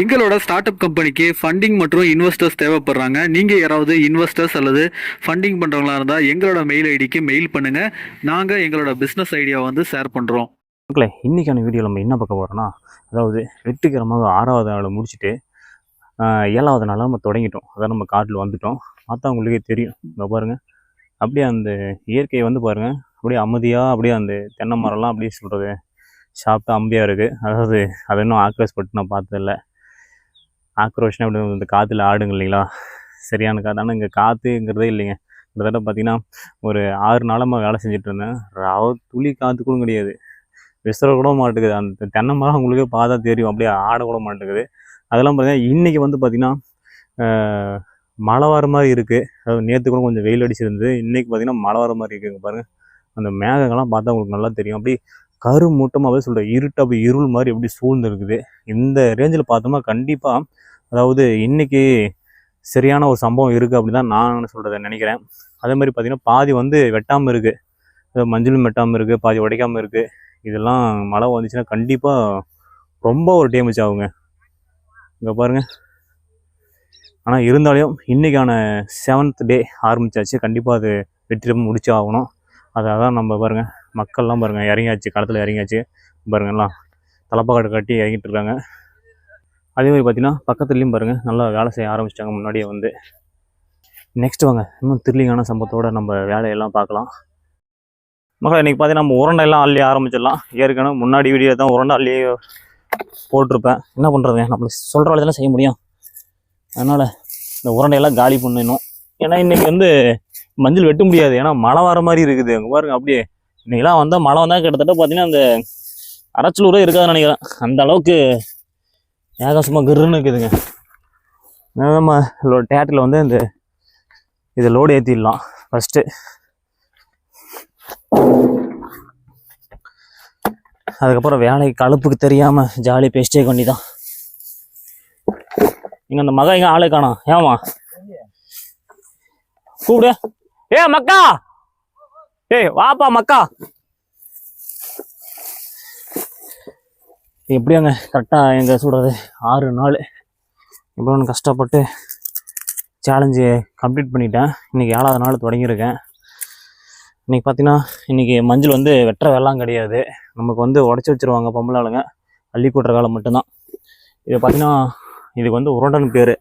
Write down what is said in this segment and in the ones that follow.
எங்களோட start up கம்பெனிக்கு funding மற்றும் இன்வெஸ்டர்ஸ் தேவைப்படுறாங்க. நீங்கள் யாராவது இன்வெஸ்டர்ஸ் அல்லது ஃபண்டிங் பண்ணுறவங்களா இருந்தால் எங்களோட மெயில் ஐடிக்கு மெயில் பண்ணுங்கள் நாங்கள் எங்களோட பிஸ்னஸ் ஐடியா வந்து ஷேர் பண்ணுறோம் மக்களே இன்றைக்கான வீடியோ நம்ம என்ன பார்க்க போகிறோம்னா அதாவது வெற்றிகரமாக ஆறாவது நாள் முடிச்சுட்டு ஏழாவது நாள் நம்ம தொடங்கிட்டோம். அதான் நம்ம காட்டில் வந்துட்டோம். பார்த்தா உங்களுக்கே தெரியும். இங்கே பாருங்கள் அப்படியே அந்த இயற்கையை வந்து பாருங்கள் அப்படியே அமைதியாக அப்படியே அந்த தென்னை மரம்லாம் அப்படியே சொல்கிறது சாப்பிட்டா அம்பியாக இருக்குது அதாவது அதை இன்னும் ஆக்ரஸ் பட்டு நான் பார்த்ததில்லை. ஆக்ரோஷ்னா அப்படி இந்த காற்றுல ஆடுங்க இல்லைங்களா? சரியான காற்று ஆனால் இங்கே காற்றுங்கிறதே இல்லைங்க. கிட்டத்தட்ட பார்த்திங்கன்னா ஒரு ஆறு நாளமாக வேலை செஞ்சுட்டு இருந்தேன். ராவ துளி காற்று கூட கிடையாது. விசிற கூட மாட்டேங்குது. அந்த தென்னை மரம் உங்களுக்கே பார்த்தா தெரியும். அப்படியே ஆட கூட மாட்டேங்குது. அதெல்லாம் பார்த்தீங்கன்னா இன்றைக்கி வந்து பார்த்திங்கன்னா மழை வர மாதிரி இருக்குது அதாவது நேற்று கூட கொஞ்சம் வெயில் அடிச்சிருந்தது. இன்றைக்கி பார்த்தீங்கன்னா மழை வர மாதிரி இருக்குங்க பாருங்கள் அந்த மேகங்கள்லாம் பார்த்தா உங்களுக்கு நல்லா தெரியும். அப்படியே கருமூட்டமாகவே சொல்கிற இருட்டு அப்படி இருள் மாதிரி எப்படி சூழ்ந்து இருக்குது இந்த ரேஞ்சில் பார்த்தோம்னா கண்டிப்பாக அதாவது இன்றைக்கி சரியான ஒரு சம்பவம் இருக்குது அப்படின்னு தான் நான் சொல்கிறத நினைக்கிறேன். அதே மாதிரி பார்த்திங்கன்னா பாதி வந்து வெட்டாமல் இருக்குது மஞ்சளும் வெட்டாமல் இருக்குது பாதி உடைக்காமல் இருக்குது இதெல்லாம் மழை வந்துச்சுன்னா கண்டிப்பாக ரொம்ப ஒரு டேமேஜ் ஆகுங்க. இங்கே பாருங்க. ஆனால் இருந்தாலும் இன்றைக்கான செவன்த் டே ஆரம்பிச்சாச்சு. கண்டிப்பாக அது வெற்றிடம் முடிச்சு ஆகணும் அதை அதான் நம்ம பாருங்கள் மக்கள்லாம் பாருங்க இறங்கியாச்சு. களத்தில் இறங்கியாச்சு. பாருங்க எல்லாம் தலப்பாக்காடு கட்டி இறங்கிட்டு இருக்காங்க. அதே மாதிரி பார்த்தீங்கன்னா பக்கத்துலேயும் பாருங்கள் நல்லா வேலை செய்ய ஆரம்பிச்சிட்டாங்க முன்னாடியே வந்து. நெக்ஸ்ட் வாங்க இன்னும் திருலிங்கான சம்பவத்தோடு நம்ம வேலையெல்லாம் பார்க்கலாம். மக்கள் இன்றைக்கி பார்த்தீங்கன்னா நம்ம உருண்டை எல்லாம் அள்ளி ஆரம்பிச்சிடலாம். ஏற்கனவே முன்னாடி வீடியோ தான் உருண்டை அள்ளி போட்டிருப்பேன். என்ன பண்ணுறது நம்மளுக்கு சொல்கிற வேலையெல்லாம் செய்ய முடியும். அதனால் இந்த உருண்டையெல்லாம் காலி பண்ணணும். ஏன்னா இன்றைக்கி வந்து மஞ்சள் வெட்ட முடியாது. ஏன்னா மழை வர மாதிரி இருக்குது. அங்கே பாருங்கள் அப்படியே இன்னைக்கெல்லாம் வந்தால் மழை வந்தால் கிட்டத்தட்ட பார்த்தீங்கன்னா அந்த அரைச்சலூரே இருக்காதுன்னு நினைக்கிறேன். அந்த அளவுக்கு ஏகாசமாக கிருன்னு இருக்குதுங்க. நம்ம டேட்டில் வந்து இந்த இதை லோடு ஏற்றிடலாம் ஃபஸ்ட்டு அதுக்கப்புறம் வேலைக்கு கழுப்புக்கு தெரியாம ஜாலி பேசிட்டே வேண்டிதான் இங்க அந்த மகா இங்க ஆளே காணோம். ஏமா கூப்பிடு. ஏ மக்கா! ஏய் வாப்பா மக்கா. எப்படியாங்க கரெக்டாக எங்க சொல்றது? ஆறு நாள் இவ்வளோ கஷ்டப்பட்டு சேலஞ்சு கம்ப்ளீட் பண்ணிட்டேன். இன்னைக்கு ஏழாவது நாள் தொடங்கியிருக்கேன். இன்னைக்கு பார்த்தீங்கன்னா இன்னைக்கு மஞ்சள் வந்து வெட்டுற வெள்ளம் கிடையாது. நமக்கு வந்து உடச்சி வச்சிருவாங்க பொம்பளை ஆளுங்க. அள்ளி கூட்டுற காலம் மட்டும்தான். இது பார்த்தீங்கன்னா இதுக்கு வந்து உருண்டைன்னு பேர்.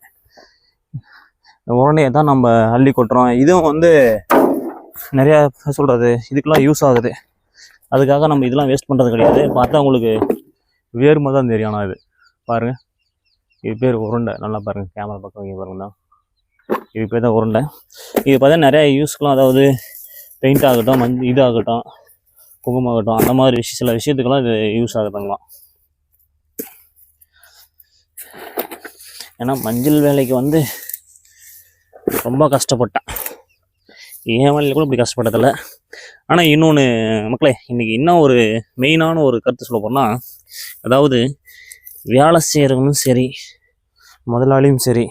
உருண்டையை தான் நம்ம அள்ளி கொட்டுறோம். இதுவும் வந்து நிறையா சொல்கிறது இதுக்கெல்லாம் யூஸ் ஆகுது. அதுக்காக நம்ம இதெல்லாம் வேஸ்ட் பண்ணுறது கிடையாது. பார்த்தா உங்களுக்கு வேர்மை தான் தெரியும். ஆனால் இது. பாருங்கள் இது பேர் உருண்டை. நல்லா பாருங்கள் கேமரா பக்கம் இங்கே பாருங்க. தான் இது பேர் தான் உருண்டை. இது பார்த்தா நிறையா யூஸ்க்கெலாம் அதாவது பெயிண்ட் ஆகட்டும் மஞ் இது ஆகட்டும் குங்குமம் ஆகட்டும் அந்த மாதிரி விஷயம் சில விஷயத்துக்கெல்லாம் இது யூஸ் ஆகுதுங்களாம் ஏன்னா மஞ்சள் வேலைக்கு வந்து ரொம்ப கஷ்டப்பட்டேன். என் வேலையில் கூட இப்படி கஷ்டப்பட்டதில்ல. ஆனால் இன்னொன்று மக்களே இன்றைக்கி இன்னும் ஒரு மெயினான ஒரு கருத்து சொல்ல போனால் அதாவது வேலை செய்கிறவங்களும் சரி முதலாளியும் சரி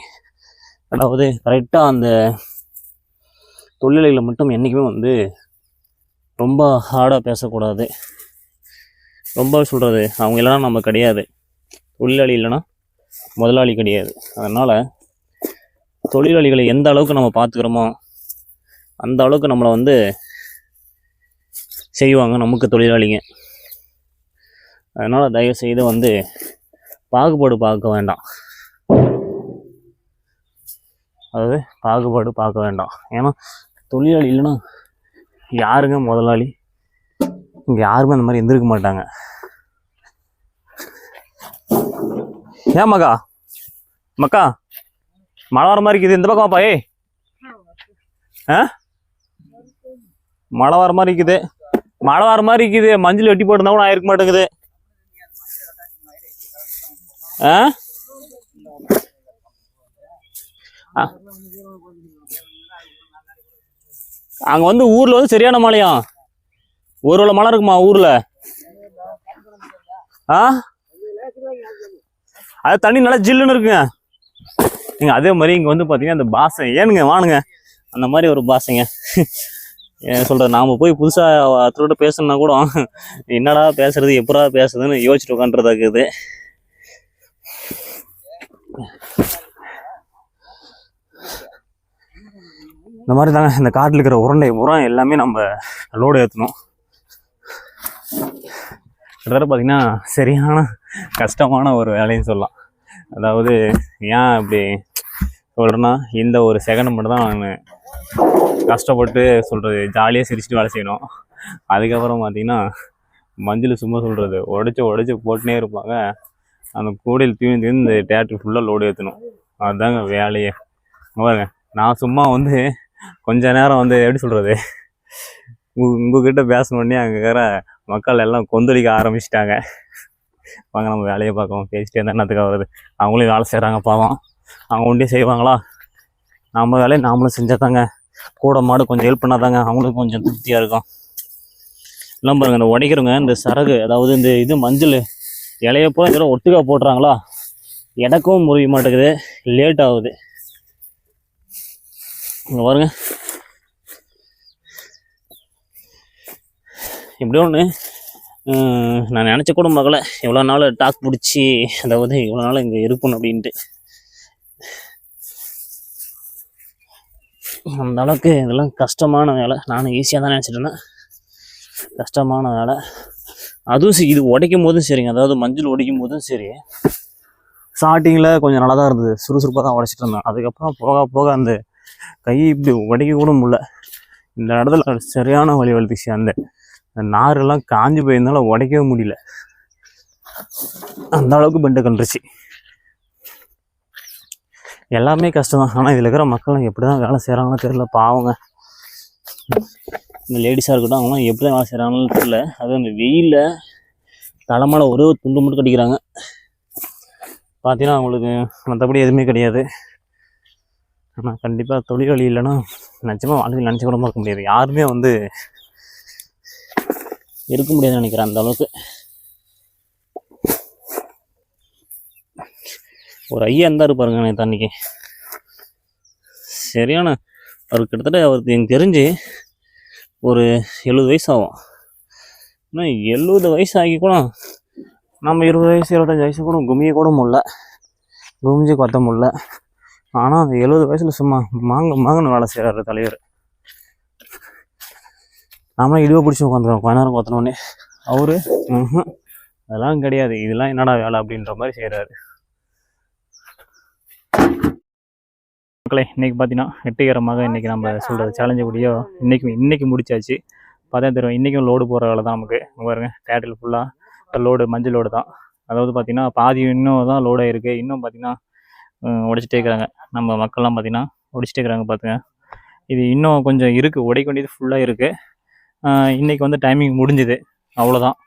அதாவது கரெக்டாக அந்த தொழிலாளிகளை மட்டும் என்றைக்குமே வந்து ரொம்ப ஹார்டாக பேசக்கூடாது. ரொம்ப சொல்கிறது அவங்க இல்லைன்னா நம்ம கிடையாது. தொழிலாளி இல்லைன்னா முதலாளி கிடையாது. அதனால் தொழிலாளிகளை எந்த அளவுக்கு நம்ம பார்த்துக்கிறோமோ அந்த அளவுக்கு நம்மளை வந்து செய்வாங்க நமக்கு தொழிலாளிங்க. அதனால் தயவு செய்து வந்து பாகுபாடு பார்க்க வேண்டாம். அதாவது பாகுபாடு பார்க்க வேண்டாம். ஏன்னா தொழிலாளி இல்லைன்னா யாருங்க முதலாளி? இங்கே யாருமே அந்த மாதிரி எந்திருக்க மாட்டாங்க. ஏன் மக்கா மக்கா? மழை வர மாதிரி இருக்குது. இந்த பக்கம் வாப்பா ஆ? மழை வர மாதிரி இருக்குது. மழை வர மாதிரி இருக்குது. மஞ்சள் வெட்டி போட்டிருந்தா கூட ஆயிருக்க மாட்டேங்குது. ஆ? ஆ. அங்க வந்து ஊர்ல வந்து சரியான மழையா ஒரு வேளை மழை இருக்குமா ஊர்ல? ஆ? அது தண்ணி நல்லா ஜில்லுன்னு இருக்குங்க. நீங்க அதே மாதிரி இங்க வந்து பாத்தீங்கன்னா அந்த பாசை ஏனுங்க வானுங்க. அந்த மாதிரி ஒரு பாசைங்க. ஏன் சொல்கிறது நாம் போய் புதுசாக அத்தோட பேசணும்னா கூட என்னடா பேசுறது எப்படா பேசுறதுன்னு யோசிச்சுட்டு உட்காந்துறதா இருக்குது இந்த மாதிரி தாங்க இந்த காட்டில் இருக்கிற உருண்டை உரம் எல்லாமே நம்ம லோடு ஏற்றணும் கிட்டத்தட்ட பார்த்திங்கன்னா சரியான கஷ்டமான ஒரு வேலைன்னு சொல்லலாம். அதாவது ஏன் இப்படி சொல்கிறேன்னா இந்த ஒரு செகண்ட் மட்டும் தான் நான் கஷ்டப்பட்டு சொல்கிறது ஜாலியாக சிரிச்சுட்டு வேலை செய்யணும். அதுக்கப்புறம் பார்த்தீங்கன்னா மஞ்சள் சும்மா சொல்கிறது உடச்சி உடச்சி போட்டுனே இருப்பாங்க. அந்த கூடையில் தீர்ந்து தீர்ந்து இந்த தேட்டர் ஃபுல்லாக லோடு ஏற்றணும் அதுதாங்க வேலையே. பாருங்க நான் சும்மா வந்து கொஞ்ச நேரம் வந்து எப்படி சொல்கிறது உங்ககிட்ட பேசணுன்னே அங்கே இருக்கிற மக்கள் எல்லாம் கொந்தளிக்க ஆரம்பிச்சிட்டாங்க. வாங்க நம்ம வேலையை பார்க்கலாம். பேசிட்டே இருந்தால் என்னத்துக்காக வருது அவங்களும் வேலை செய்கிறாங்க பாவம். அவங்க ஒன்றே செய்வாங்களா? நம்ம வேலையை நாமளும் செஞ்சாதாங்க. கூட மாடு கொஞ்சம் ஹெல்ப் பண்ணாதாங்க. அவங்களுக்கும் கொஞ்சம் திருப்தியாக இருக்கும். எல்லாம் பாருங்க இந்த உடைக்கிறவங்க இந்த சரகு அதாவது இந்த இது மஞ்சள் இலையப்போ இதெல்லாம் ஒட்டுக்கா போடுறாங்களா எனக்கும் முறிய மாட்டேங்குது. லேட் ஆகுது. இங்கே பாருங்க. இப்படி ஒன்று நான் நினச்ச கூட மகள இவ்வளோ நாள் டாக் பிடிச்சி அதாவது இவ்வளோ நாள் இங்கே இருக்கணும் அப்படின்ட்டு. அந்த அளவுக்கு இதெல்லாம் கஷ்டமான வேலை. நானும் ஈஸியாக தான் நினச்சிட்டு இருந்தேன். கஷ்டமான வேலை. அதுவும் சரி இது உடைக்கும் போதும் சரிங்க அதாவது மஞ்சள் உடைக்கும் போதும் சரி ஸ்டார்டிங்கில் கொஞ்சம் நல்லா தான் இருந்தது. சுறுசுறுப்பாக தான் உடைச்சிட்டு இருந்தேன். அதுக்கப்புறம் போக போக அந்த கை இப்படி உடைக்க கூட முடியல. இந்த இடத்துல சரியான வலி வலித்துச்சு அந்த அந்த நாரெல்லாம் காஞ்சு போயிருந்தால உடைக்கவே முடியல. அந்த அளவுக்கு பெண்டு கண்டுருச்சு எல்லாமே கஷ்டம் தான் ஆனால் இதில் இருக்கிற மக்கள் எப்படி தான் வேலை செய்கிறாங்களோ தெரில பாவங்க. இந்த லேடிஸாக இருக்கட்டும் அவங்களாம் எப்படி தான் வேலை செய்கிறாங்கன்னு தெரியல. அதுவும் அந்த வெயிலில் தளமான ஒரே ஒரு துண்டு மட்டும் கட்டிக்கிறாங்க. பார்த்தீங்கன்னா அவங்களுக்கு மற்றபடி எதுவுமே கிடையாது. ஆனால் கண்டிப்பாக தொழில் இல்லைன்னா நிச்சயமாக வாழ்க்கையில் நினச்சி கூட பார்க்க முடியாது. யாருமே வந்து இருக்க முடியாதுன்னு நினைக்கிறேன் அந்த அளவுக்கு. ஒரு ஐயா இருந்தார் பாருங்க நேற்று அன்றைக்கி சரியான அவர் கிட்டத்தட்ட அவருக்கு எனக்கு தெரிஞ்சு ஒரு எழுபது வயசு ஆகும். ஆனால் எழுபது வயசு ஆகி கூட நம்ம இருபது வயசு இருபத்தஞ்சி வயசு கூட குமிய கூட முடில குமிஞ்சு கொத்த முடில ஆனால் அந்த எழுபது வயசில் சும்மா மாங்க மாங்கன்னு வேலை செய்கிறாரு தலைவர். நாம இடிவை பிடிச்சி உட்காந்துருவோம் கொஞ்ச நேரம் கொத்தனோடனே அவரு ம்ஹும், அதெல்லாம் கிடையாது. இதெல்லாம் என்னடா வேலை அப்படின்ற மாதிரி செய்கிறாரு மக்களே இன்றைக்கி பார்த்தீங்கன்னா வெற்றிகரமாக இன்றைக்கி நம்ம சொல்கிறது சேலஞ்சு கூடியோ இன்றைக்கும் இன்றைக்கி முடிச்சாச்சு. பார்த்தா தெரியும் இன்றைக்கும் லோடு போகிற வேலை தான் நமக்கு. பாருங்க டேட்டில் ஃபுல்லாக லோடு மஞ்சள் லோடு தான். அதாவது பார்த்திங்கன்னா பாதி இன்னும் தான் லோடாக இருக்குது இன்னும் பார்த்தீங்கன்னா உடைச்சிட்டே இருக்கிறாங்க நம்ம மக்கள்லாம் பார்த்திங்கன்னா உடைச்சிட்டே இருக்கிறாங்க பார்த்துங்க இது இன்னும் கொஞ்சம் இருக்குது உடைக்க வேண்டியது ஃபுல்லாக இருக்குது இன்றைக்கி வந்து டைமிங் முடிஞ்சுது. அவ்வளோதான்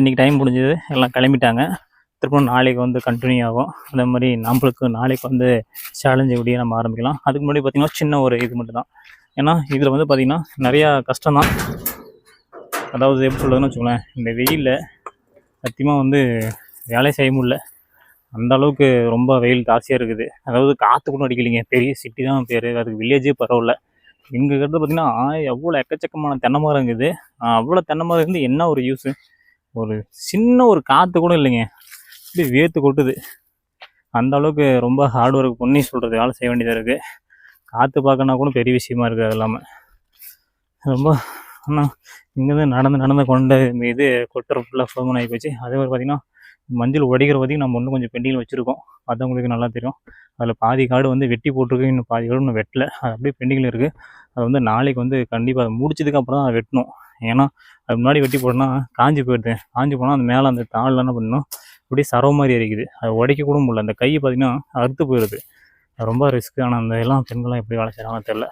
இன்னைக்கு டைம் முடிஞ்சது. எல்லாம் கிளம்பிட்டாங்க. திரும்ப நாளைக்கு வந்து கண்டினியூ ஆகும். அதே மாதிரி நம்மளுக்கு நாளைக்கு வந்து சேலஞ்சு இப்படியே நம்ம ஆரம்பிக்கலாம். அதுக்கு முன்னாடி பார்த்திங்கன்னா சின்ன ஒரு இது மட்டும் தான் ஏன்னா இதில் வந்து பார்த்திங்கன்னா நிறையா கஷ்டம் தான் அதாவது எப்படி சொல்கிறதுன்னு வச்சுக்கோங்களேன் இந்த வெயிலில் சத்தியமாக வந்து வேலை செய்ய முடியல. அந்த அளவுக்கு ரொம்ப வெயில் ஜாஸ்தியாக இருக்குது. அதாவது காற்று கூட அடிக்கலைங்க. பெரிய சிட்டி தான் பேர். அதுக்கு வில்லேஜே பரவாயில்ல. இங்கே இருக்கிறது பார்த்திங்கன்னா எவ்வளோ எக்கச்சக்கமான தென்னை மரம் இருக்குது. அவ்வளோ தென்னை மரம் இருந்து என்ன ஒரு யூஸு ஒரு சின்ன ஒரு காற்று கூட இல்லைங்க. அப்படியே வேர்த்து கொட்டுது. அந்த அளவுக்கு ரொம்ப ஹார்ட் ஒர்க் பண்ணி சொல்கிறது வேலை செய்ய வேண்டியதாக இருக்குது காற்று பார்க்கனா கூட பெரிய விஷயமா இருக்குது அது இல்லாமல் ரொம்ப ஆனால் இங்கேருந்து நடந்து நடந்து கொண்ட மீது கொட்டுற ஃபுல்லாக ஃபோமன் ஆகி போச்சு. அதே மாதிரி பார்த்திங்கன்னா மஞ்சள் உடைக்கிற வரைக்கும் நம்ம இன்னும் கொஞ்சம் பெண்டிங்கில் வச்சுருக்கோம். மற்றவங்களுக்கு நல்லா தெரியும். அதில் பாதி காடு வந்து வெட்டி போட்டிருக்கு இன்னும் பாதி காடு இன்னும் வெட்டலை. அது அப்படியே பெண்டிங்கில் இருக்குது அது வந்து நாளைக்கு வந்து கண்டிப்பாக அதை முடிச்சதுக்கு அப்புறம் தான் அதை வெட்டணும். ஏன்னா அது முன்னாடி வெட்டி போட்டோன்னா காஞ்சி போயிடுது. காஞ்சி போனால் அந்த மேலே அந்த தாளில் என்ன பண்ணணும்? அப்படியே சரவு மாதிரி இருக்குது அது உடைக்க கூட முடியல. அந்த கை பார்த்திங்கன்னா அறுத்து போயிடுது. ரொம்ப ரிஸ்க் ஆனால் அந்த எல்லாம் பெண்கள்லாம் எப்படி வேலை செய்கிறாங்கன்னு தெரில